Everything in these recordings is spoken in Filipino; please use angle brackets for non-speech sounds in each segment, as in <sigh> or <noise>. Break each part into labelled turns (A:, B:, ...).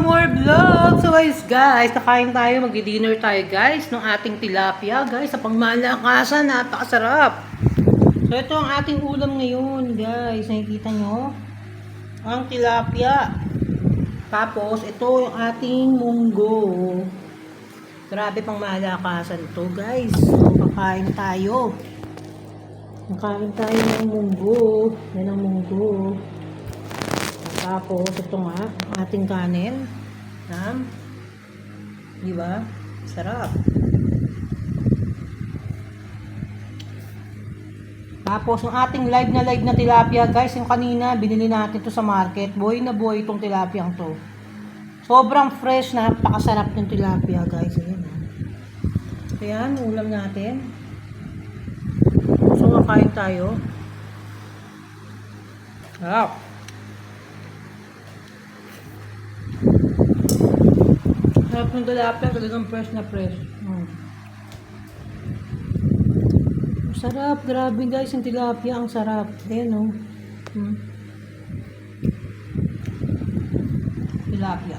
A: more vlog! So guys, guys, kakain tayo, mag-dinner tayo guys, ng ating tilapia guys, sa pangmalakasan, napakasarap. So ito ang ating ulam ngayon guys, nakikita nyo? Ang tilapia. Tapos, ito yung ating munggo. Grabe pang malakasan ito guys. So, kakain tayo. Kakain tayo ng munggo. Yan ang munggo. Tapos, ito nga, ating kanin. Nam. Di ba? Sarap. Tapos, yung ating live na live na tilapia, guys, yung kanina, binili natin to sa market. Buhay na buhay itong tilapia to. Sobrang fresh, napakasarap ng tilapia, guys. Ayan, ah. Ayan, ulam natin. So, kakain tayo. Sarap. Sarap ng tilapia, talagang fresh na fresh. Mm. Sarap, grabe guys, yung tilapia, ang sarap. Ayan o. Hmm. Tilapia.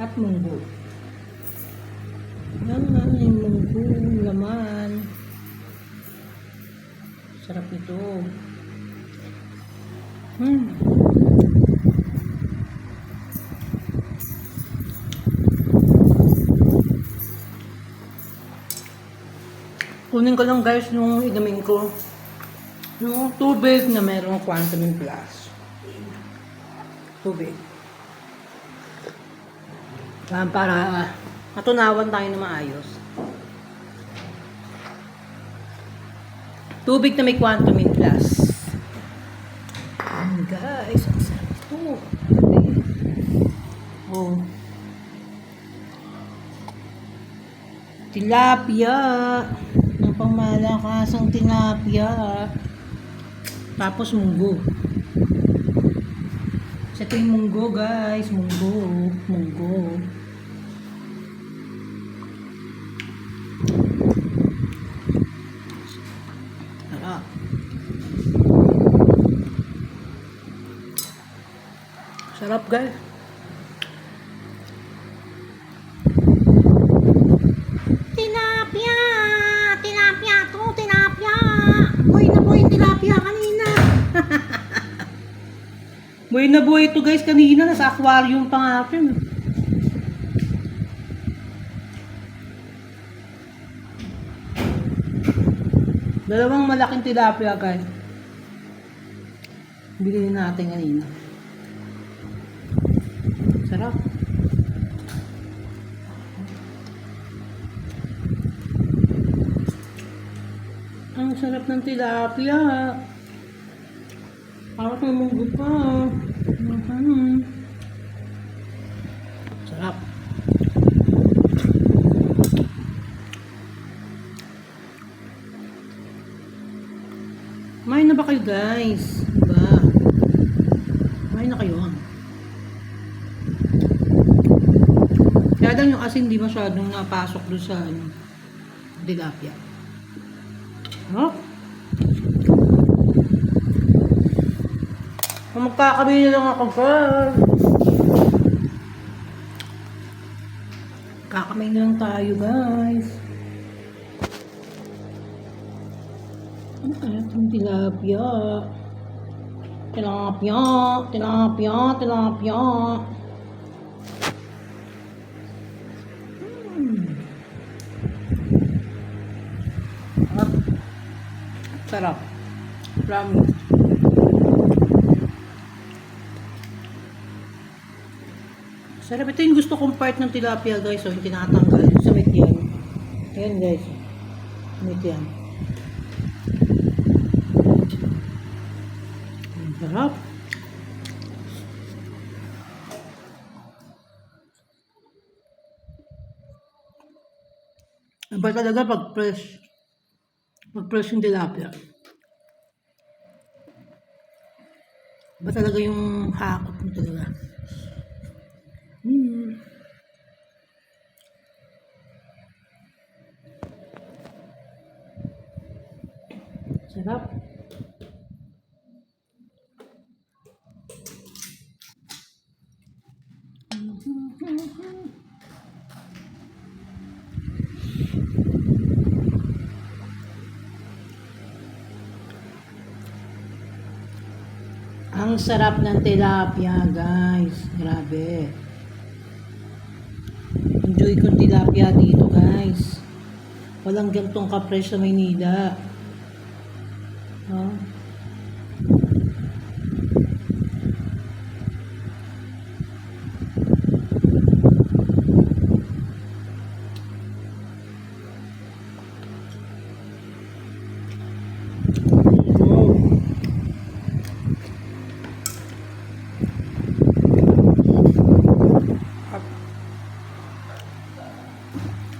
A: At munggo. Yan nga, yung munggo, laman. Sarap ito. Hmm. Kunin ko lang guys nung inumin ko. Yung tubig na merong quantum plus. Tubig. Ah, para ah, matunawan tayo na maayos. Tubig na may quantum plus. Ayan, guys, ang sarap ito. Oh. Tilapia. Ang pangmalakasang tilapia. Tapos munggo. Sa ito yung munggo, guys. Munggo. Munggo. Sarap. Sarap, guys. Buhay na buhay ito guys kanina. Nasa aquarium pa nga natin. Dalawang malaking tilapia guys. Bilhin natin kanina. Sarap. Ang sarap ng tilapia. Parang namunggo pa. Mhm. Sarap. Kumain na ba kayo guys? Diba? Kumain na kayo. Kaya lang yung asin di masyadong napasok doon sa ano, tilapia. Oh. Kung magkakabili lang ako, girl. Kakamay na lang tayo, guys. Ano kaya itong tilapia? Tilapia, tilapia, tilapia. Hmm. Sarap. Promise. Sarap. Ito yung gusto kong part ng tilapia guys. So, yung tinatanggal. May tiyan. Ayan guys. May tiyan. Ang sarap. Iba talaga pag fresh. Pag fresh yung tilapia. Iba talaga yung hakot mo talaga. Mm. Sarap. Mhm. Ang sarap ng tilapia, guys. Grabe. Enjoy ko tilapia dito, guys. Walang gantong ka-fresh sa Maynila. No?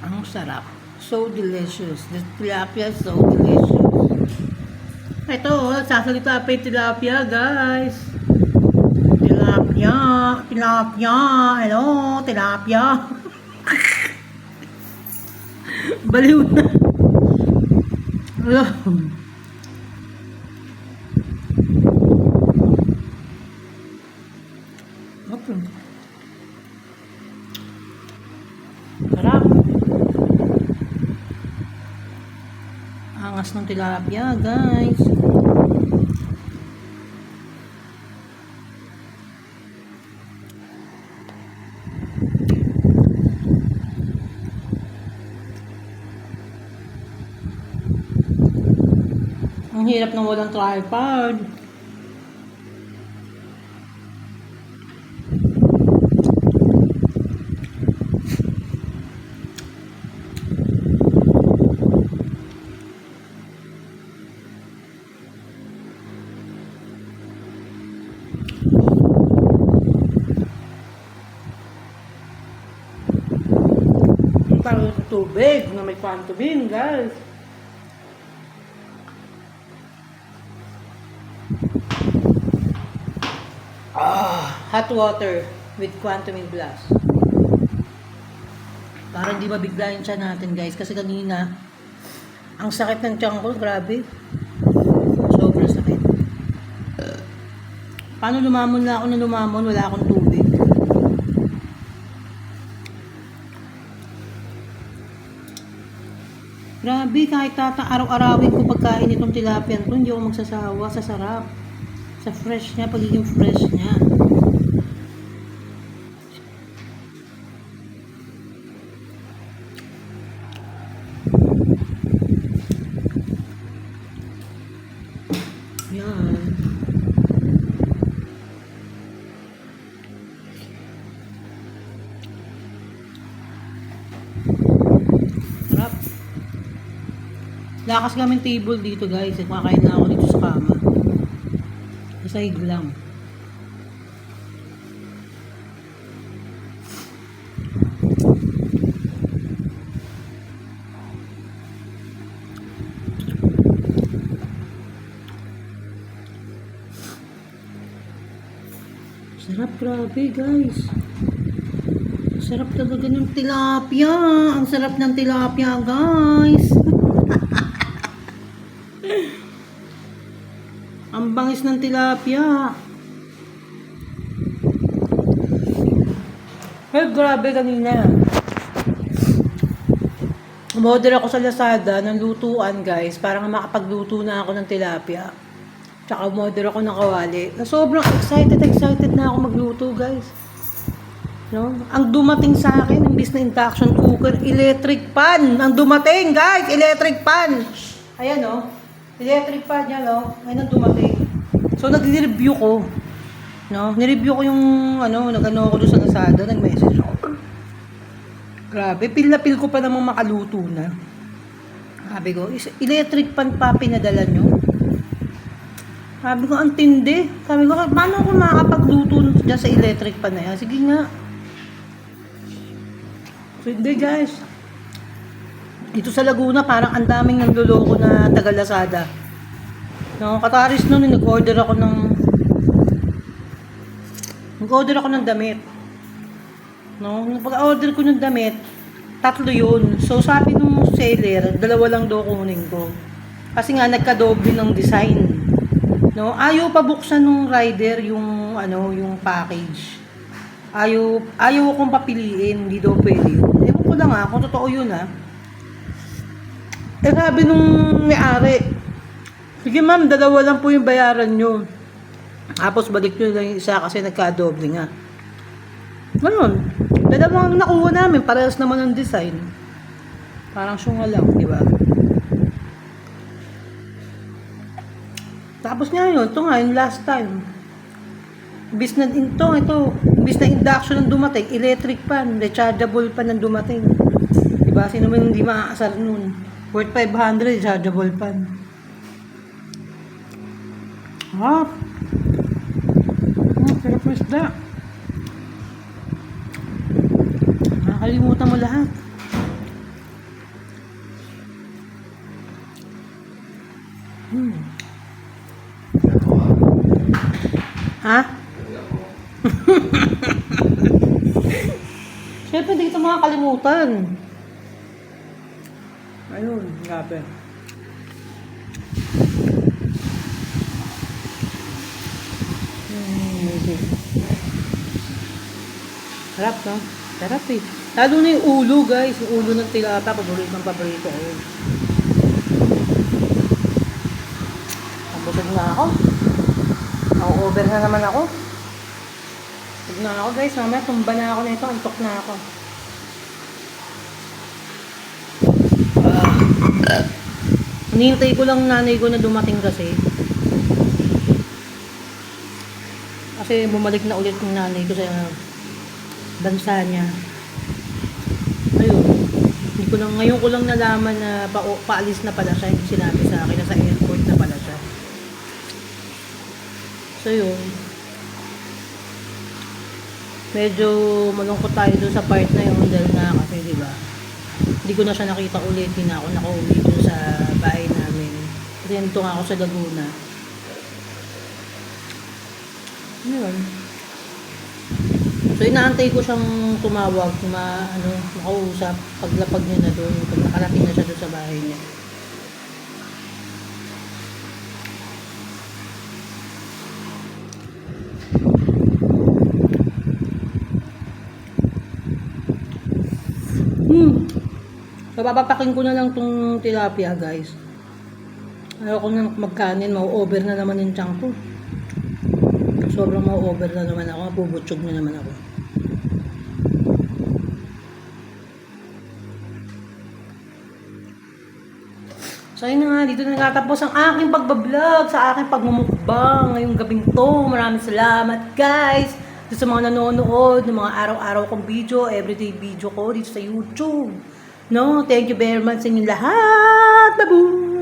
A: Ang sarap. So delicious. The tilapia is so delicious. Ito, oh, sasalita pa yung tilapia, guys. Tilapia. Tilapia. Hello, tilapia. <laughs> Baliw na. Hello. Okay. Sarap. Angas ng tilapia, guys. Ang hirap na walang tripod. Parang tubig na may pantubin, guys. Ah, hot water with quantum in glass. Para hindi mabigla yung tiyan natin, guys. Kasi kanina, ang sakit ng tiyan ko, grabe. Sobrang sakit. Paano lumamon na ako na lumamon? Wala akong tubig. Grabe, kahit tata araw-arawin ko pagkain itong tilapia to, hindi ako magsasawa sa sarap. Sa fresh niya, pagiging fresh niya. Yan. Sarap. Lakas kami table dito guys. Kumakain na ako dito sa kama. Sa sahig lang. Sarap grabe guys. Sarap talaga ng tilapia. Ang sarap ng tilapia guys. <laughs> Ang bangis ng tilapia. Ay, grabe kanina. Umorder ako sa Lazada ng lutuan, guys. Para nga makapagluto na ako ng tilapia. Tsaka umorder ako ng kawali. Na sobrang excited, excited na ako magluto, guys. No? Ang dumating sa akin, imbis na induction cooker, electric pan. Ang dumating, guys, electric pan. Ayan, oh. Electric pan yan, oh. Ayun ang dumating. So, nag-review ko. No? Nireview ko yung, ano, nag-ano ako doon sa Lazada, nag-message ako. Grabe, pil na pil ko pa namang makaluto na. Sabi ko, is electric pan pa pinadala nyo? Sabi ko, ang tindi. Sabi ko, paano ako makakapagluto dyan sa electric pan na yan? Sige nga. So, guys. Dito sa Laguna, parang ang daming nanluloko na taga Lazada. No, kataris noon, nag-order ako ng nag-order ako ng damit. No, pag-order ko ng damit, tatlo yun. So, sabi nung seller, dalawa lang daw kunin ko. Kasi nga, nagka-doble ng design. No, ayaw pa buksan nung rider yung, ano, yung package. Ayaw, ayaw kong papiliin, hindi daw pwede yun. Ewan ko lang ha, kung totoo yun ha. Eh sabi nung may-ari, sige ma'am, dalawa lang po yung bayaran nyo. Tapos balik nyo lang yung isa kasi nagka-doble nga. Ganun. Dalawang nakuha namin, parehas naman ang design. Parang syunga lang, di ba? Tapos nga yun, ito nga, yung last time. Imbis na ito, ito, imbis na induction ang dumating, electric pan, rechargeable pan ang dumating. Diba? Sino man hindi maaasar nun? Worth 500, rechargeable pan. Ah, ang sarap ng isda. Nakakalimutan mo lahat. Hmm. Ha? <laughs> Siyempre, hindi kita makakalimutan. Ayun, grabe. Okay. Sarap, no? Sarap eh. Lalo na yung ulo, guys. Yung ulo ng tilapia, paborito ng paborito ko. Nabusog na ako. Ako-over na naman ako. Busog na ako, guys. Mamaya tumba na ako nito. Antok na ako. Ah. Hinihintay ko lang nanay ko na dumating kasi. Kasi bumalik na ulit yung nanay ko sa bansa niya. Ayun. Hindi ko lang, ngayon ko lang nalaman na pa, paalis na pala siya. Hindi sinabi sa akin na sa airport na pala siya. So yun. Medyo malungkot tayo doon sa part na yun dahil nga kasi di ba hindi ko na siya nakita ulit. Hindi na ako nakauwi doon sa bahay namin. Kasi nga ako sa Laguna. Yun. So, inaantay ko siyang tumawag, ma, ano, makausap, paglapag niya na doon, pag nakarating na siya doon sa bahay niya. So, papapakin ko na lang tong tilapia, guys. Ayaw ko na magkanin, mau-over na naman yung chunk ko. Sobrang mau-over na naman ako, pubutsog na naman ako. So yun na nga, dito na natatapos ang aking pagbablog sa aking pagmumukbang ngayong gabing to. Maraming salamat guys dito sa mga nanonood ng mga araw-araw kong video, everyday video ko dito sa YouTube. No, thank you very much sa inyong lahat. Baboom!